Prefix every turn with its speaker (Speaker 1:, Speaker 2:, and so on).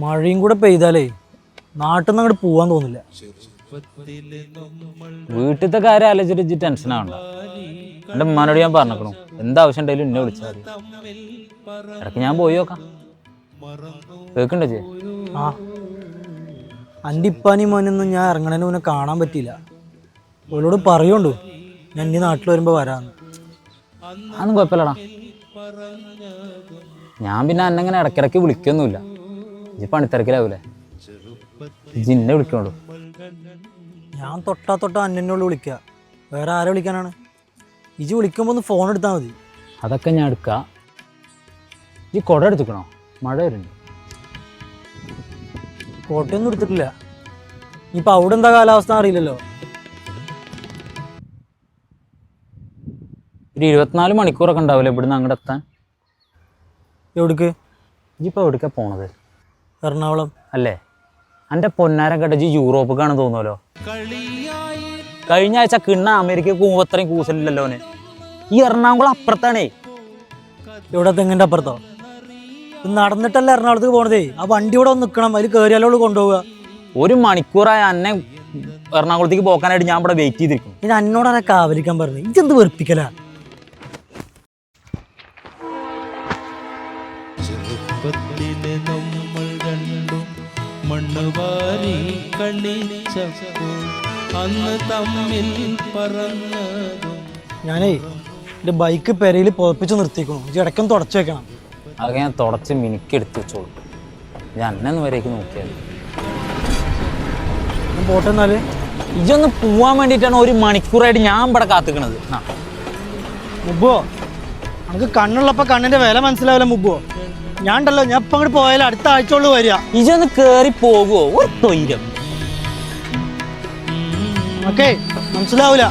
Speaker 1: മഴയും കൂടെ പെയ്താലേ നാട്ടിൽ നിന്ന് അങ്ങോട്ട് പോവാൻ തോന്നില്ല.
Speaker 2: വീട്ടിലത്തെ കാര്യം ആലോചിച്ചിട്ട് ഇജ്ജ് ടെൻഷൻ ആവണ്ട. എന്റെ ഉമ്മാനോട് ഞാൻ പറഞ്ഞേക്കണു. എന്താവശ്യം ഉണ്ടെങ്കിലും എന്നെ വിളിച്ചാൽ മതി. ഇടയ്ക്ക് ഞാൻ പോയി നോക്കാം. കേൾക്കണ്ടോ ചേ
Speaker 1: ആ. എന്റെ ഇപ്പാനി മോനൊന്നും ഞാൻ ഇറങ്ങണതിന് മുന്നേ കാണാൻ പറ്റിയില്ല. ഓരോട് പറയുണ്ടു ഞാൻ ഇനി നാട്ടിൽ വരുമ്പോൾ വരാമെന്ന്
Speaker 2: അതൊന്നും കുഴപ്പമില്ലടാ. ഞാൻ പിന്നെ അന്നെങ്ങനെ ഇടയ്ക്കിടയ്ക്ക് വിളിക്കൊന്നുമില്ല. ഇജ്ജ് പണിത്തിരക്കിലാവൂലേ? ജിന്നെ വിളിക്കണോളൂ
Speaker 1: ഞാൻ തൊട്ടാ തൊട്ടാ അന്നോട് വിളിക്കുക വേറെ ആരെ വിളിക്കാനാണ്? ഇജി വിളിക്കുമ്പോൾ ഒന്ന് ഫോൺ എടുത്താൽ മതി.
Speaker 2: അതൊക്കെ ഞാൻ എടുക്ക. ഈ കുട എടുത്തുക്കണോ? മഴ വരുന്നുണ്ട്.
Speaker 1: കോട്ടയൊന്നും എടുത്തിട്ടില്ല. ഇപ്പൊ അവിടെ എന്താ കാലാവസ്ഥ അറിയില്ലല്ലോ.
Speaker 2: ഒരു ഇരുപത്തിനാല് മണിക്കൂറൊക്കെ ഉണ്ടാവില്ലേ ഇവിടുന്ന് അങ്ങോട്ട് എത്താൻ?
Speaker 1: എവിടേക്ക്?
Speaker 2: ഇജ്ജിപ്പോൾ എവിടേക്കാണ് പോണത്?
Speaker 1: എറണാകുളം.
Speaker 2: അല്ലേ? എന്റെ പൊന്നാരം കെട്ടച്ച് യൂറോപ്പിക്കാണ് തോന്നുമല്ലോ കഴിഞ്ഞ ആഴ്ച കിണ്ണ അമേരിക്ക കൂവത്രയും കൂസലില്ലല്ലോ അവന് ഈ എറണാകുളം അപ്പുറത്താണേ.
Speaker 1: ഇവിടെ തെങ്ങിന്റെ അപ്പുറത്തോ? ഇത് നടന്നിട്ടല്ല എറണാകുളത്തേക്ക് പോണതേ? ആ വണ്ടി ഇവിടെ ഒന്ന് നിൽക്കണം അതിൽ കയറിയാലോട് കൊണ്ടുപോവുക.
Speaker 2: ഒരു മണിക്കൂറായ അന്നെ എറണാകുളത്തേക്ക് പോക്കാനായിട്ട് ഞാൻ ഇവിടെ വെയിറ്റ് ചെയ്തിരിക്കും
Speaker 1: ഇനി അന്നോടാണ് കാവലിക്കാൻ പറഞ്ഞു ഇതെന്ത് വെറുപ്പിക്കലാ?
Speaker 3: ചെറുപ്പത്തിലെ നമ്മൾ രണ്ടും മണ്ണുവാരി കളിച്ചപ്പോൾ അന്ന് തമ്മിൽ പറഞ്ഞതും
Speaker 1: ഞാനേ എന്റെ ബൈക്ക് പെരയിൽ പുതപ്പിച്ച് നിർത്തിക്കണം ഇത് തുടച്ചു തുടച്ച് വെക്കണം.
Speaker 2: അത് ഞാൻ തുടച്ച് മിനുക്കെടുത്ത് വെച്ചോളൂ. ഞാൻ അന്നെ വരേക്ക് നോക്കിയാൽ
Speaker 1: ഞാൻ പോട്ടെ എന്നാൽ.
Speaker 2: ഇജൊന്ന് പോവാൻ വേണ്ടിയിട്ടാണ് ഒരു മണിക്കൂറായിട്ട് ഞാൻ ഇവിടെ കാത്തുക്കണത്. ആ.
Speaker 1: മുബോ നമുക്ക് കണ്ണുള്ളപ്പോൾ കണ്ണിന്റെ വില മനസ്സിലാവില്ല മുബോ ഞാൻ ഉണ്ടല്ലോ ഞാൻ ഇപ്പൊ അങ്ങോട്ട് പോയാലും അടുത്ത ആഴ്ച ഉള്ളു വരിക.
Speaker 2: ഇജൊന്ന് കേറി പോകുവോ ഒരു തൊയിരം.
Speaker 1: ഓക്കെ മനസ്സിലാവില്ല